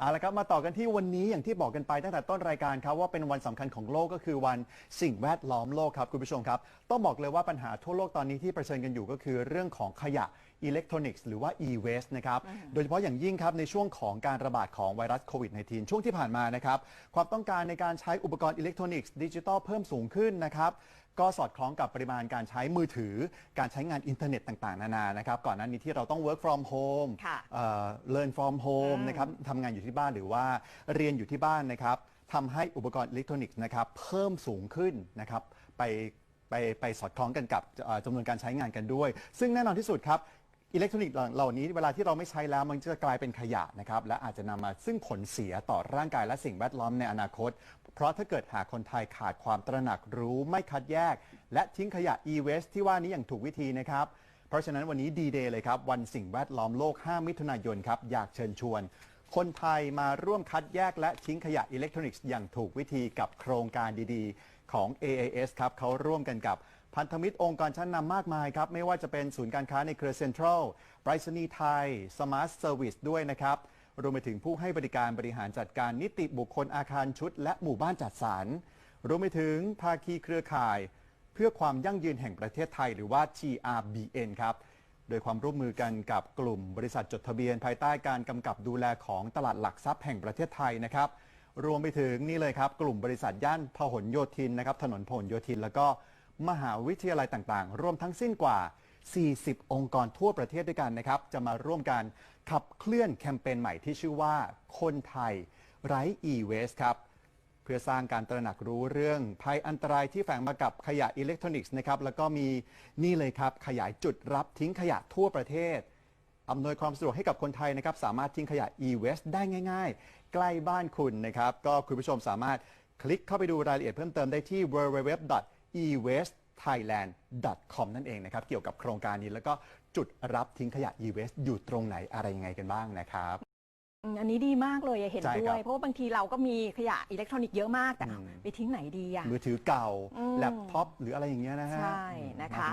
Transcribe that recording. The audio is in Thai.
เอาละครับมาต่อกันที่วันนี้อย่างที่บอกกันไปตั้งแต่ต้นรายการครับว่าเป็นวันสำคัญของโลกก็คือวันสิ่งแวดล้อมโลกครับคุณผู้ชมครับ ต้องบอกเลยว่าปัญหาทั่วโลกตอนนี้ที่เผชิญกันอยู่ก็คือเรื่องของขยะอิเล็กทรอนิกส์หรือว่า e-waste นะครับ โดยเฉพาะอย่างยิ่งครับในช่วงของการระบาดของไวรัสโควิด -19 ช่วงที่ผ่านมานะครับ ความต้องการในการใช้อุปกรณ์อิเล็กทรอนิกส์ดิจิทัลเพิ่มสูงขึ้นนะครับ ก็สอดคล้องกับปริมาณการใช้มือถือ การใช้งานอินเทอร์เน็ตต่างๆ นานานะครับ ก่อนหน้านี้ที่เราต้อง work from home ค่ะเอ่อ learn from home นะครับทำงานอยู่ที่บ้านหรือว่าเรียนอยู่ที่บ้านนะครับทำให้อุปกรณ์อิเล็กทรอนิกส์นะครับเพิ่มสูงขึ้นนะครับไปไปไปสอดคล้องกันกับเอ่อจำนวนการใช้งานกันด้วย ซึ่งแน่นอนที่สุดครับ อิเล็กทรอนิกส์เหล่านี้เวลาที่เราไม่ใช้แล้วมันจะกลายเป็นขยะนะครับและอาจจะนำมาซึ่งผลเสียต่อร่างกายและสิ่งแวดล้อมในอนาคต เพราะถ้าเกิดหากคนไทยขาดความตระหนักรู้ไม่คัดแยก และทิ้งขยะ e-waste ที่ว่านี้อย่างถูกวิธีนะครับ เพราะฉะนั้นวันนี้ดีเดย์เลยครับ วันสิ่งแวดล้อมโลก 5 มิถุนายนครับ อยากเชิญชวน คนไทยมาร่วมคัดแยกและทิ้งขยะอิเล็กทรอนิกส์อย่างถูกวิธีกับโครงการดีๆ ของ AAS ครับเขาร่วมกันกับพันธมิตรองค์กรชั้นนำมากมายครับ ไม่ว่าจะเป็นศูนย์การค้าในเครือเซ็นทรัลไปรษณีย์ไทยสมาร์ทเซอร์วิสด้วยนะครับ รวมไปถึงผู้ให้บริการบริหารจัดการนิติบุคคลอาคารชุด และหมู่บ้านจัดสรรรวมไปถึงภาคีเครือข่าย เพื่อความยั่งยืนแห่งประเทศไทย หรือว่า TRBN ครับโดยความร่วมมือกันกับกลุ่มบริษัทจดทะเบียน ภายใต้การกำกับดูแลของตลาดหลักทรัพย์แห่งประเทศไทยนะครับ รวมไปถึงนี่เลยครับ กลุ่มบริษัทย่านพหลโยธินนะครับ ถนนพหลโยธิน แล้วก็มหาวิทยาลัยต่างๆ รวมทั้งสิ้นกว่า 40 องค์กรทั่วประเทศด้วยกันนะครับ จะมาร่วมกันขับเคลื่อนแคมเปญใหม่ที่ชื่อว่า คนไทยไร้ e-waste ครับ เพื่อสร้างการตระหนักรู้เรื่องภัยอันตรายที่แฝงมากับขยะอิเล็กทรอนิกส์นะครับ แล้วก็มีนี่เลยครับ ขยายจุดรับทิ้งขยะทั่วประเทศ อำนวยความสะดวกให้กับคนไทยนะครับ สามารถทิ้งขยะ e-waste ได้ง่าย ๆ ใกล้บ้านคุณนะครับ ก็คุณผู้ชมสามารถคลิกเข้าไปดูรายละเอียดเพิ่มเติมได้ที่ www.e-waste www.ewaste.thailand.com นั่นเองนะครับ เกี่ยวกับโครงการนี้แล้วก็จุดรับทิ้งขยะ e-waste อยู่ตรงไหนอะไรยังไงกันบ้างนะครับ อืมอันนี้ดีมากเลยอะเห็นใช่ด้ครัวยบเพราะว่าบางทีเราก็มีขยะอิเล็กทรอนิกส์เยอะมากแต่อืมไปทิ้งไหนดีอะ มือถือเก่า อืม แล็ปท็อปหรืออะไรอย่างเงี้ยนะฮะใช่นะคะ มากมาย